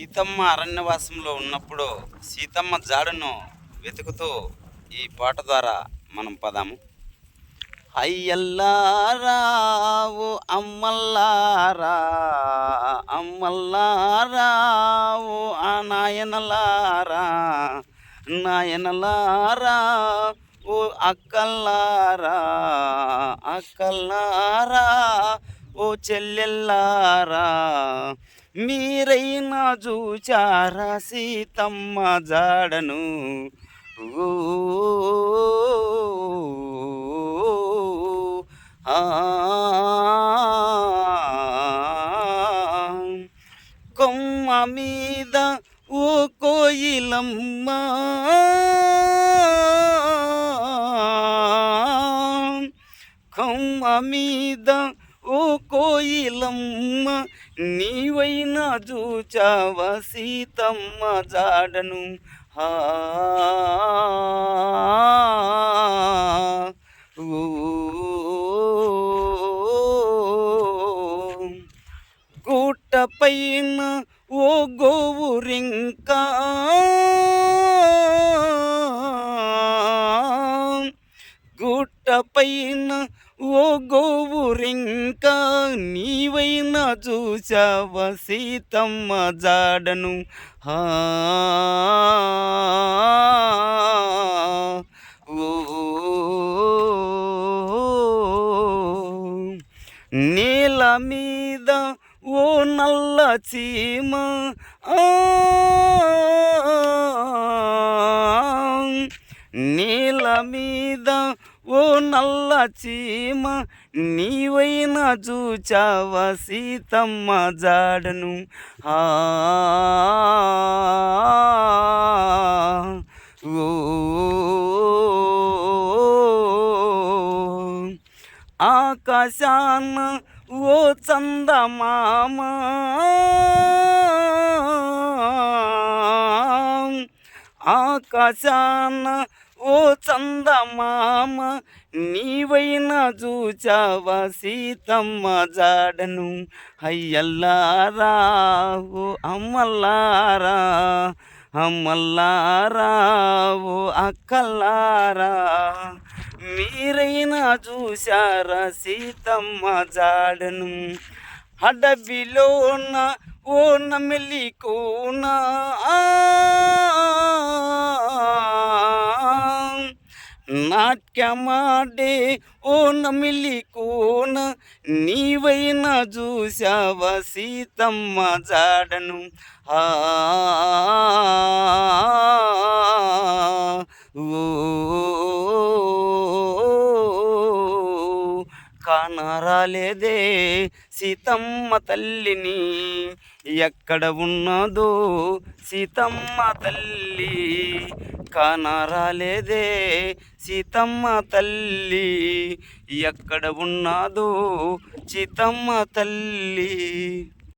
సీతమ్మ అరణ్యవాసంలో ఉన్నప్పుడు సీతమ్మ జాడును వెతుకుతూ ఈ పాట ద్వారా మనం పదాము. అయ్యల్లారా ఓ అమ్మల్లారా అమ్మల్లారా ఓ ఆ నాయనలారా నాయనలారా ఓ అక్కల్లారా అక్కల్లారా ఓ చెల్లెల్లారా మీరైనా చూచారా సీతమ్మ జాడను? కొమ్మ మీద ఓ కోయిలమ్మ. కొమ్మ మీద ఓ కోయిలమ్మ నీవైనా చూచావ సీతమ్మ జాడను? ఆ గుట్ట పైన ఓ గోవురింకా గుట్ట పైన ఓ గోవురింక నీవైనా చూసావ సీతమ్మ జాడను? ఆ ఓ. నీల మీద ఓ నల్ల చీమ. ఆ, నీల మీద ఓ నల్ల చీమ నీవైనా చూచావా సీతమ్మ జాడను? ఓ ఆకాశాన ఓ చందమామ. ఆకాశాన ఓ చందమామ నీవైనా చూచావా సీతమ్మ జాడను? అయ్యల్లారా ఓ అమ్మల్లారా అమ్మల్లారా ఓ అక్కల్లారా మీరైనా చూశారా సీతమ్మ జాడను? అడవిలోన ఓ నమిలి కోనా నాట్యమాడే ఓ నమిలి కోన నీవైనా చూశావ సీతమ్మ జాడను ఆ కానరాలేదే సీతమ్మ తల్లిని. ఎక్కడ ఉన్నదో సీతమ్మ తల్లి కానరాలేదే సీతమ్మ తల్లి. ఎక్కడ ఉన్నదో సీతమ్మ తల్లి.